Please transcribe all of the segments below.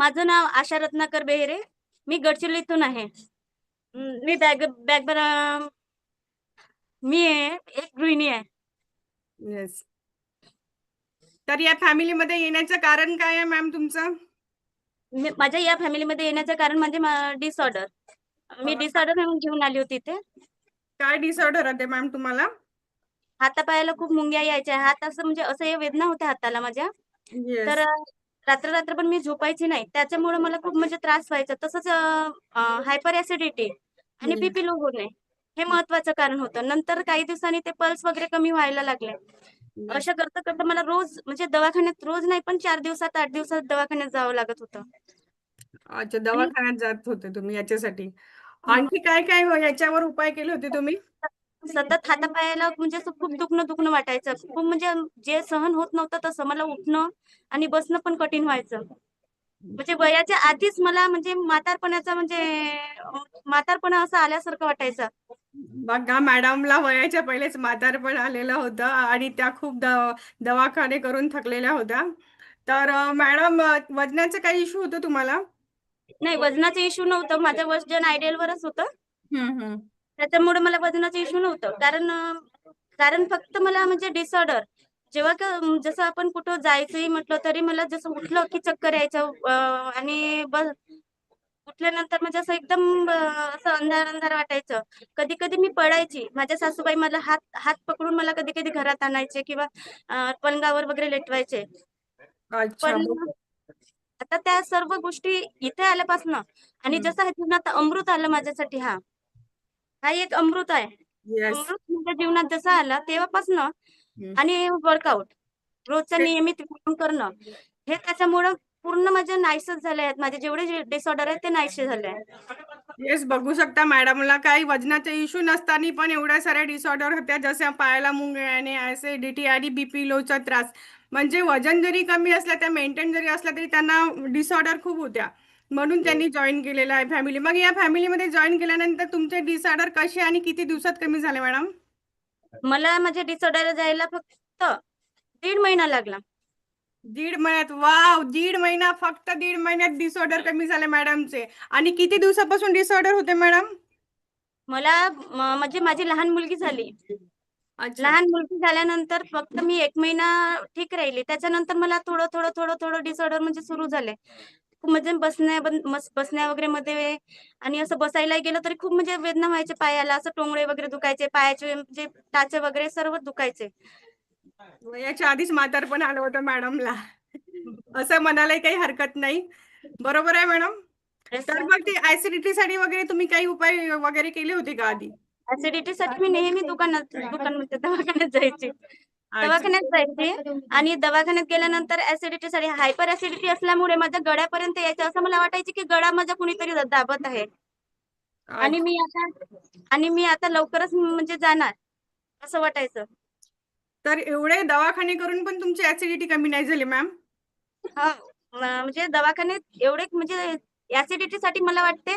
माझं नाव आशा रत्नाकर बेहरे. मी गडचिरोलीतून आहे. मी bag bag मी आहे, एक गृहिणी आहे. येस तर या फॅमिलीमध्ये येण्याचं कारण काय आहे मॅम तुमचं? माझ्या या फॅमिलीमध्ये येण्याचं कारण म्हणजे डिसऑर्डर मी डिसऑर्डर म्हणून घेऊन आली होती इथे. काय डिसऑर्डर होते मॅम तुम्हाला? हातापायाला खूप मुंग्या यायच्या. हात असं म्हणजे असं हे वेदना होत्या हाताला माझ्या. तर रात्र रात्र पण मी झोपायची नाही. त्याच्यामुळे मला खूप म्हणजे त्रास व्हायचा. तसंच हायपर ऍसिडिटी आणि. बीपी लो होणे हे महत्वाचं कारण होतं. नंतर काही दिवसांनी ते पल्स वगैरे कमी व्हायला लागले. असं करता करता मला रोज म्हणजे दवाखान्यात रोज नाही पण चार दिवसात आठ दिवसात दवाखान्यात जावं लागत होतं. अच्छा दवाखान्यात जात होते तुम्ही याच्यासाठी. आणखी काय काय हो- याच्यावर उपाय केले होते तुम्ही? सतत हातापायाला म्हणजे असं खूप दुखणं दुखणं वाटायचं. खूप म्हणजे जे सहन होत नव्हतं तसं मला उठणं आणि बसणं पण कठीण व्हायचं. म्हणजे वयाच्या आधीच मला म्हणजे म्हातारपणाचा म्हणजे म्हातारपणा असं आल्यासारखं वाटायचं. बघा मॅडमला वयाच्या पहिलेच म्हातारपण आलेलं होतं आणि त्या खूप दवाखाने करून थकलेल्या होत्या. तर मॅडम वजनाचं काही इश्यू होतं तुम्हाला? नाही वजनाचं इश्यू नव्हतं. माझं वजन आयडियल वरच होतं. त्याच्यामुळे मला वजनाचं इश्यू नव्हतं. कारण कारण फक्त मला म्हणजे डिसऑर्डर जेव्हा का जसं आपण कुठं जायचंही म्हटलं तरी मला जसं उठलं की चक्कर यायचं आणि बस उठल्यानंतर म्हणजे असं एकदम असं अंधार अंधार वाटायचं. कधी कधी मी पडायची. माझ्या सासूबाई मला हात हात पकडून मला कधी कधी घरात आणायचे किंवा पलंगावर वगैरे लेटवायचे. पण आता त्या सर्व गोष्टी इथे आल्यापासून आणि. जसं जीवनात अमृत आलं माझ्यासाठी हा. हा एक अमृत आहे. अमृत माझ्या जीवनात जसं आला तेव्हापासून. आणि वर्कआउट रोजचं ते- नियमित व्यायाम करणं हे त्याच्यामुळं पूर्ण माझे नाहीसच झाले आहेत. माझे जेवढे डिसऑर्डर आहेत ते नाहीसे झाले आहेत. येस बघू शकता मॅडमला काही वजनाचे इश्यू नसताना पण एवढ्या साऱ्या डिसऑर्डर होत्या. जसे पायाला मुंग येणे ऍसिडिटी आणि बीपी लोचा त्रास. म्हणजे वजन जरी कमी असलं त्या मेंटेन जरी असलं तरी त्यांना डिसऑर्डर खूप होत्या. म्हणून त्यांनी जॉईन केलेलं आहे फॅमिली मग या फॅमिलीमध्ये जॉईन केल्यानंतर तुमचे डिसऑर्डर कसे आणि किती दिवसात कमी झाले मॅडम मला माझे डिसऑर्डर जायला फक्त दीड महिना लागला. दीड महिन्यात? वाव दीड महिना फक्त दीड महिन्यात डिसऑर्डर कमी झाले मॅडमचे आणि किती दिवसापासून डिसऑर्डर होते मॅडम मला म- म्हणजे माझी लहान मुलगी झाली. अच्छा. लहान मुलगी झाल्यानंतर फक्त मी एक महिना ठीक राहिली. त्याच्यानंतर मला थोडं थोडं थोडं थोडं डिसऑर्डर म्हणजे सुरू झाले. खूप म्हणजे बसण्या बसण्या वगैरे मध्ये आणि असं बसायला गेलं तरी खूप म्हणजे वेदना व्हायचे पायाला. असं टोंगळे वगैरे दुखायचे पायाचे म्हणजे टाचे वगैरे सर्व दुखायचे. याच्या आधीच म्हातारपण आलं होतं मॅडमला. असं म्हणायला काही हरकत नाही. बरोबर आहे मॅडम? तर मग ते ऍसिडिटी साठी वगैरे तुम्ही काही उपाय वगैरे केले होते का आधी? ऍसिडिटी साठी मी नेहमी दुकानात दुकान म्हणजे दवाखान्यात जायचे. दवाखान्यात जायचे आणि दवाखान्यात गेल्यानंतर ऍसिडिटी साठी हायपर ऍसिडिटी असल्यामुळे माझ्या गळ्यापर्यंत यायचं. असं मला वाटायचं की गळा माझा कुणीतरी दाबत आहे. आणि मी आता आणि मी आता लवकरच म्हणजे जाणार असं वाटायचं. तर एवढे दवाखाने करून पण तुमची ऍसिडिटी कमी नाही झाली मॅम हा. म्हणजे दवाखान्यात एवढे म्हणजे ऍसिडिटी साठी मला वाटते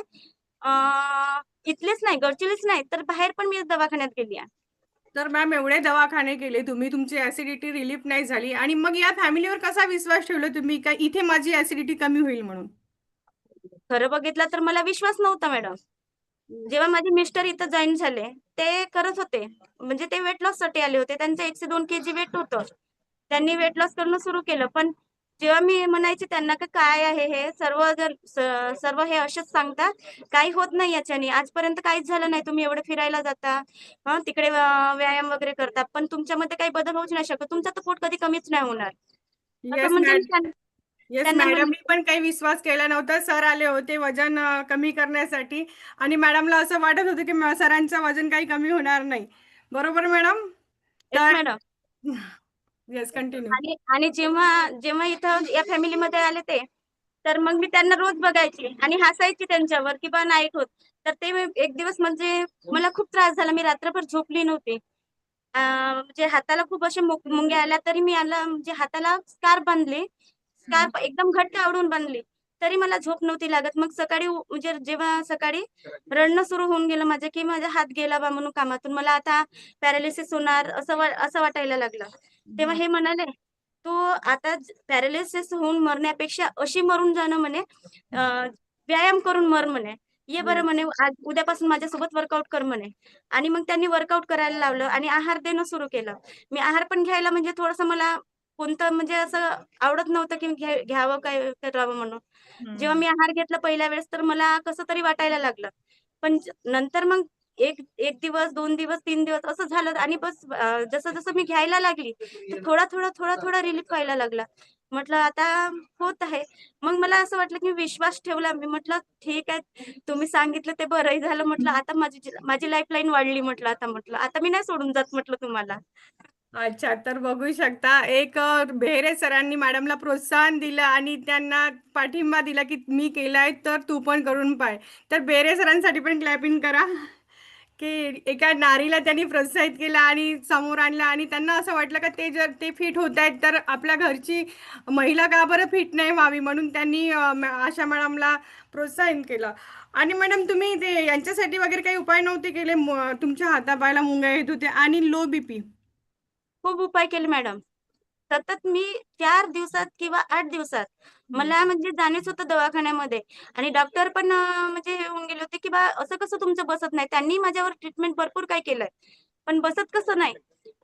अं, इथलेच नाही गडचिरोलीच नाही तर बाहेर पण मी दवाखान्यात गेली आहे. तर मॅम एवढे दवाखाने केले तुम्ही तुमची ऍसिडिटी रिलीफ नाही झाली आणि मग या फॅमिलीवर कसा विश्वास ठेवला तुम्ही? का इथे माझी ऍसिडिटी कमी होईल म्हणून? खरं बघितलं तर मला विश्वास नव्हता मॅडम. जेव्हा माझे मिस्टर इथं जॉईन झाले ते करत होते. म्हणजे ते वेट लॉससाठी आले होते. त्यांचं एकशे दोन केजी वेट होतं. त्यांनी वेट लॉस करणं सुरू केलं. पण जेव्हा मी म्हणायचे त्यांना का काय आहे हे सर्व जर सर्व हे असेच सांगतात काही होत नाही याच्याने. आजपर्यंत काहीच झालं नाही. तुम्ही एवढं फिरायला जाता. हं, तिकडे व्यायाम वगैरे करता पण तुमच्यामध्ये काही बदल होऊच नाही शकत. तुमचा तर पोट कधी कमीच नाही होणार. येस म्हणजे मी मॅडम त्यां- येस त्यांना म्हण- मॅडमनी पण काही विश्वास केला नव्हता. सर आले होते वजन कमी करण्यासाठी. आणि मॅडमला असं वाटत होतं की म- सरांचं वजन काही कमी होणार नाही. बरोबर मॅडम? Yes, तर मॅडम येस कंटिन्यू आणि आणि जेव्हा जेव्हा इथं या फॅमिलीमध्ये आले ते तर मग मी त्यांना रोज बघायची आणि हसायची त्यांच्यावर की बा नाही होत. तर ते मी एक दिवस म्हणजे मला खूप त्रास झाला. मी रात्रभर झोपली नव्हती. अं, म्हणजे हाताला खूप असे मुक- मुंग्या आल्या तरी मी आला म्हणजे हाताला स्कार्फ बांधली. स्कार्फ एकदम घट्ट आवडून बांधली. तरी मला झोप नव्हती लागत. मग सकाळी उ- म्हणजे जेव्हा सकाळी रडणं सुरू होऊन गेलं माझं की माझा हात गेला बा म्हणून कामातून. मला आता पॅरालिसिस होणार असं वा- असं वाटायला लागलं. तेव्हा हे म्हणाले तो आता पॅरालिसिस होऊन मरण्यापेक्षा अशी मरून जाणं म्हणे व्यायाम करून मर म्हणे. ये बरं. म्हणे आज उद्यापासून माझ्यासोबत वर्कआउट कर म्हणे. आणि मग त्यांनी वर्कआउट करायला लावलं आणि आहार देणं सुरू केलं. मी आहार पण घ्यायला म्हणजे थोडंसं मला कोणतं म्हणजे असं आवडत नव्हतं की घ्या- घ्यावं काय करावं म्हणून. जेव्हा मी आहार घेतला पहिल्या वेळेस तर मला कसं तरी वाटायला लागलं. पण नंतर मग एक एक दिवस दोन दिवस तीन दिवस असं झालं आणि बस जसं जसं मी घ्यायला लागली तर थोडा थोडा थोडा थोडा रिलीफ व्हायला लागला. म्हटलं आता होत आहे. मग मला असं वाटलं की मी विश्वास ठेवला. मी म्हटलं ठीक आहे. तुम्ही सांगितलं ते बरंही झालं. म्हटलं आता माझी माझी लाईफलाईन वाढली. म्हटलं आता म्हटलं आता मी नाही सोडून जात म्हटलं तुम्हाला. अच्छा तर बघू शकता. एक बेहरे सरांनी मॅडमला प्रोत्साहन दिलं आणि त्यांना पाठिंबा दिला की मी केलाय तर तू पण करून पाय. तर बेहरे सरांसाठी पण क्लॅपिंग करा. की एका नारीला त्यांनी प्रोत्साहित केलं आणि समोर आणलं आणि त्यांना असं वाटलं का ते जर ते फिट होत आहेत तर आपल्या घरची महिला का बरं फिट नाही व्हावी म्हणून त्यांनी आशा मॅडमला प्रोत्साहन केलं. आणि मॅडम तुम्ही ते यांच्यासाठी वगैरे काही उपाय नव्हते केले? तुमच्या हातापायला मुंग्या येत होते आणि लो बीपी खूप उपाय केले मॅडम. सतत मी चार दिवसात किंवा आठ दिवसात मला म्हणजे जाणेच होतं दवाखान्यामध्ये. आणि डॉक्टर पण म्हणजे होऊन गेले होते की बा असं कसं तुमचं बसत नाही? त्यांनी माझ्यावर ट्रीटमेंट भरपूर काय केलंय? पण बसत कसं नाही?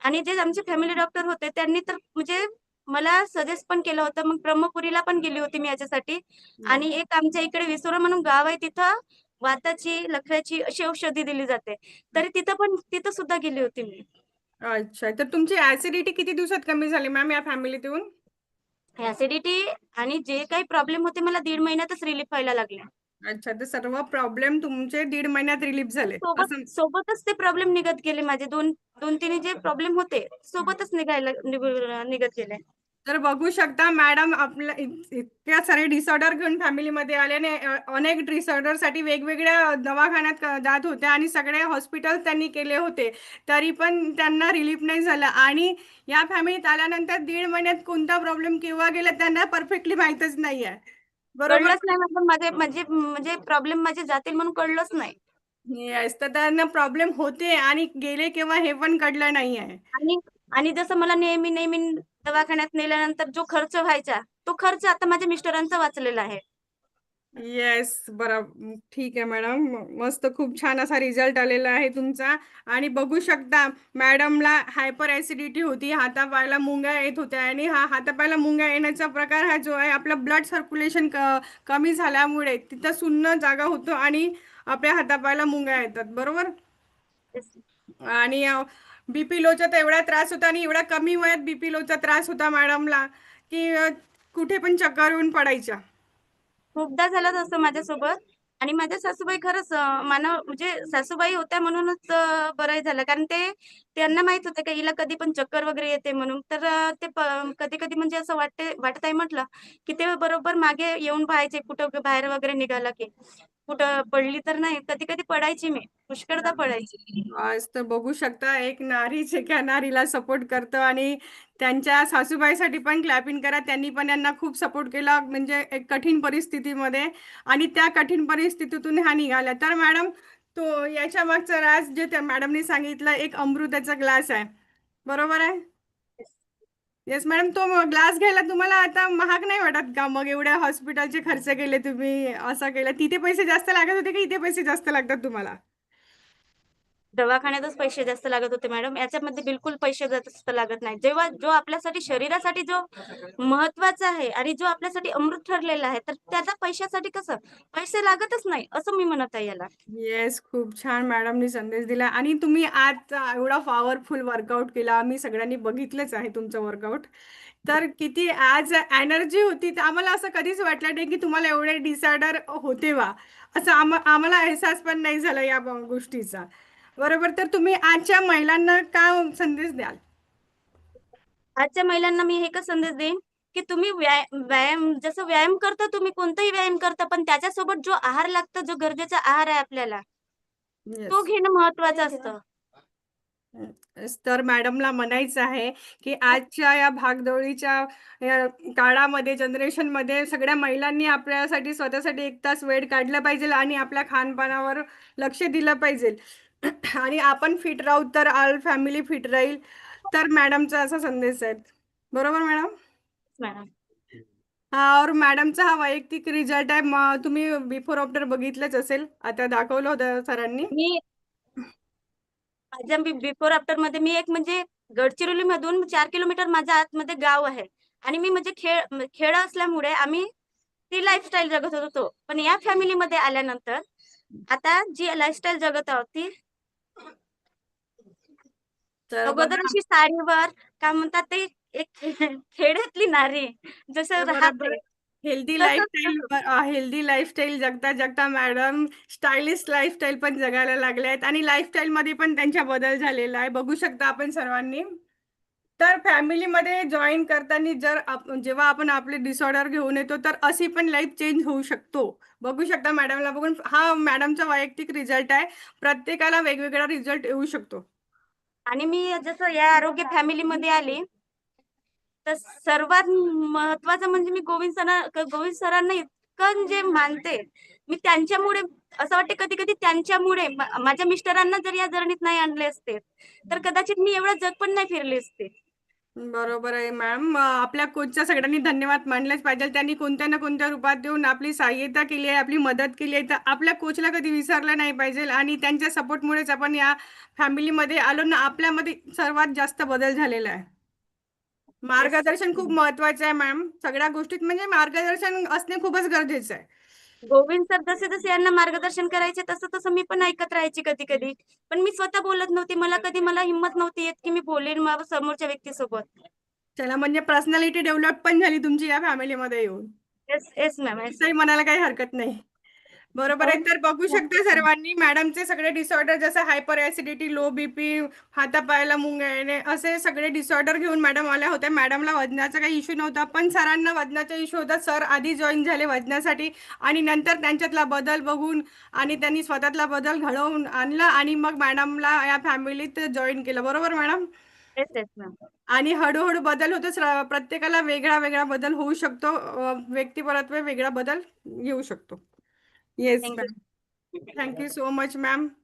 आणि जे आमचे फॅमिली डॉक्टर होते त्यांनी तर म्हणजे मला सजेस्ट पण केलं होतं. मग ब्रह्मपुरीला पण गेली होती मी याच्यासाठी. आणि एक आमच्या इकडे विसोरा म्हणून गाव आहे तिथं वाताची लखव्याची अशी औषधी दिली जाते. तरी तिथं पण तिथं सुद्धा गेली होती मी. अच्छा तर तुमची ऍसिडिटी किती दिवसात कमी झाली मॅम या फॅमिलीत येऊन ऍसिडिटी आणि जे काही प्रॉब्लेम होते मला दीड महिन्यातच रिलीफ व्हायला लागले. अच्छा तर सर्व प्रॉब्लेम तुमचे दीड महिन्यात रिलीफ झाले सोबत असं सोबतच ते प्रॉब्लेम निघत गेले. माझे दोन दोन तीन जे प्रॉब्लेम होते सोबतच निघायला निघू- निघत गेले. तर बघू शकता मॅडम आपल्या इत- इतक्या सारे डिसऑर्डर घेऊन फॅमिलीमध्ये आल्याने अ, अनेक डिसऑर्डरसाठी वेगवेगळ्या दवाखान्यात क- जात होत्या आणि सगळे हॉस्पिटल त्यांनी केले होते. तरी पण त्यांना रिलीफ नाही झालं. आणि या फॅमिलीत आल्यानंतर दीड महिन्यात कोणता प्रॉब्लेम केव्हा गेला त्यांना परफेक्टली माहीतच नाही आहे बरोबर? कळलंच नाही म्हणजे माझे म्हणजे म्हणजे प्रॉब्लेम माझे जातील म्हणून कळलंच नाही. येस तर त्यांना प्रॉब्लेम होते आणि गेले केव्हा हे पण कळलं नाही आहे आणि आणि जसं मला नेहमी नेहमी दवाखान्यात नेल्यानंतर जो खर्च व्हायचा तो खर्च आता माझ्या मिस्टरांचा वाचलेला आहे. येस बरं ठीक आहे मॅडम. मस्त खूप छान असा रिझल्ट आलेला आहे तुमचा. आणि बघू शकता मॅडमला हायपर ॲसिडिटी होती हातापायला मुंग्या येत होत्या आणि हा हातापायला मुंग्या येण्याचा प्रकार हा जो आहे आपला ब्लड सर्क्युलेशन कमी झाल्यामुळे तिथं सुन्न जागा होतो आणि आपल्या हातापायला मुंग्या येतात. बरोबर? आणि बीपी लोचा तर एवढा त्रास होता आणि एवढा कमी वयात बीपी लोचा त्रास होता मॅडमला की कुठे पण चक्कर येऊन पडायच्या. खूपदा झालं तसं माझ्यासोबत. आणि माझ्या सासूबाई खरंच मानव म्हणजे सासूबाई होत्या म्हणूनच बरं झालं. कारण ते त्यांना माहीत होतं का हिला कधी पण चक्कर वगैरे येते म्हणून. तर ते कधी कधी म्हणजे असं वाटते वाटत आहे म्हटलं की ते बरोबर मागे येऊन पाहायचे कुठं बाहेर वगैरे निघाला की. कुठं पडली तर नाही. कधी कधी पडायची मी. पुष्कळदा पडायची. आज तर बघू शकता एक नारीच एका नारीला सपोर्ट करतं आणि त्यांच्या सासूबाईसाठी पण क्लॅपिंग करा. त्यांनी पण यांना खूप सपोर्ट केला म्हणजे एक कठीण परिस्थितीमध्ये. आणि त्या कठीण परिस्थितीतून ह्या निघाल्या. तर मॅडम तो याच्या मागचा राज जे त्या मॅडमनी सांगितलं एक अमृताचा ग्लास आहे. बरोबर आहे? येस मॅडम तो ग्लास घ्यायला तुम्हाला आता महाग नाही वाटत का? मग एवढ्या हॉस्पिटलचे खर्च केले तुम्ही असा केला. तिथे पैसे जास्त लागत होते का इथे पैसे जास्त लागतात तुम्हाला? दवाखान्यातच पैसे जास्त लागत होते मॅडम. याच्यामध्ये बिलकुल पैसे जास्त लागत नाही. जेव्हा जो आपल्यासाठी शरीरासाठी जो महत्त्वाचा आहे आणि जो आपल्यासाठी अमृत ठरलेला आहे तर त्याचा पैशासाठी कसं? पैसे लागतच नाही असं मी म्हणत आहे याला. येस खूप छान मॅडमनी संदेश दिला. आणि तुम्ही आज एवढा पॉवरफुल वर्कआउट केला. आम्ही सगळ्यांनी बघितलंच आहे तुमचं वर्कआउट तर किती आज एनर्जी होती. तर आम्हाला असं कधीच वाटलं नाही की तुम्हाला एवढे डिसऑर्डर होते वा असं आम आम्हाला एहसास पण नाही झाला या गोष्टीचा. बरोबर तर तुम्ही आजच्या महिलांना काय संदेश द्याल? आजच्या महिलांना मी एकच संदेश देईन की तुम्ही व्यायाम जसं व्यायाम करता तुम्ही कोणताही व्यायाम करता पण त्याच्यासोबत जो आहार लागतो जो गरजेचा आहार आहे आपल्याला तो. घेणं महत्वाचं असतं. तर मॅडमला म्हणायचं आहे की आजच्या या भागदौडीच्या काळामध्ये जनरेशनमध्ये सगळ्या महिलांनी आपल्यासाठी स्वतःसाठी एक तास वेळ काढला पाहिजे आणि आपल्या खानपानावर लक्ष दिलं पाहिजे. आणि आपण फिट राहू तर ऑल फॅमिली फिट राहील. तर मॅडमचा असा संदेश आहे. बरोबर मॅडम मॅडम हा और मॅडमचा हा वैयक्तिक रिझल्ट आहे. तुम्ही बिफोर आफ्टर बघितलंच असेल. आता दाखवलं होतं सरांनी. मी माझ्या बिफोर आफ्टरमध्ये मी एक म्हणजे गडचिरोली मधून चार किलोमीटर माझ्या आतमध्ये गाव आहे. आणि मी म्हणजे खेळ खेळ असल्यामुळे आम्ही ती लाईफस्टाईल जगत होतो पण या फॅमिलीमध्ये आल्यानंतर आता जी लाईफस्टाईल जगत आहोत ती तर अगोदर अशी साडीवर काय म्हणतात ते एक खेड्यातली नारी जसं बरोबर. राहते. हेल्दी तसंच लाईफस्टाईल हेल्दी लाईफस्टाईल जगता जगता मॅडम स्टायलिश लाईफस्टाईल पण जगायला लागले आहेत आणि लाईफस्टाईल मध्ये पण त्यांच्या बदल झालेला आहे. बघू शकता आपण सर्वांनी. तर फॅमिलीमध्ये जॉईन करताना जर आप जेव्हा आपण आपले डिसऑर्डर घेऊन येतो तर अशी पण लाईफ चेंज होऊ शकतो. बघू शकता मॅडमला बघून. हा मॅडमचा वैयक्तिक रिझल्ट आहे. प्रत्येकाला वेगवेगळा रिझल्ट येऊ शकतो. आणि मी जसं या आरोग्य फॅमिलीमध्ये आली तर सर्वात महत्वाचं म्हणजे मी गोविंद सर गोविंद सरांना इतकं म्हणजे मानते मी त्यांच्यामुळे असं वाटते कधी कधी त्यांच्यामुळे माझ्या मिस्टरांना जर या जर्नीत नाही आणले असते तर कदाचित मी एवढं जग पण नाही फिरले असते. बरोबर आहे मॅम आपल्या कोचच्या सगळ्यांनी धन्यवाद मानलेच पाहिजे. त्यांनी कोणत्या ना कोणत्या रूपात देऊन आपली सहाय्यता केली आहे आपली मदत केली आहे तर आपल्या कोचला कधी विसरलं नाही पाहिजे आणि त्यांच्या सपोर्टमुळेच आपण या फॅमिलीमध्ये आलो ना आपल्यामध्ये सर्वात जास्त बदल झालेला आहे. मार्गदर्शन खूप महत्वाचं आहे मॅम. सगळ्या गोष्टीत म्हणजे मार्गदर्शन असणे खूपच गरजेचं आहे. गोविंद सर जसे जसे यांना मार्गदर्शन करायचे तसं तसं मी पण ऐकत राहायची कधी कधी. पण मी स्वतः बोलत नव्हती. मला कधी मला हिंमत नव्हती येत की मी बोलेन समोरच्या व्यक्तीसोबत. चला म्हणजे पर्सनॅलिटी डेव्हलप पण झाली तुमची या फॅमिलीमध्ये येऊन. येस येस मॅम म्हणायला काही हरकत नाही. बरोबर आहे. तर बघू शकता सर्वांनी. मॅडमचे सगळे डिसऑर्डर जसं हायपर ऍसिडिटी लो बीपी हातापायाला मुंग येणे असे सगळे डिसऑर्डर घेऊन मॅडम आल्या होत्या. मॅडमला वजनाचा काही इश्यू नव्हता पण सरांना वजनाचा इश्यू होता. सर आधी जॉईन झाले वजनासाठी आणि नंतर त्यांच्यातला बदल बघून आणि त्यांनी स्वतःतला बदल घडवून आणला आणि मग मॅडमला या फॅमिलीत जॉईन केलं. बरोबर मॅडम? आणि हळूहळू बदल होतच प्रत्येकाला वेगळा वेगळा बदल होऊ शकतो. व्यक्तिपरत्वे वेगळा बदल येऊ शकतो. Yes. Thank you. Thank you so much, ma'am.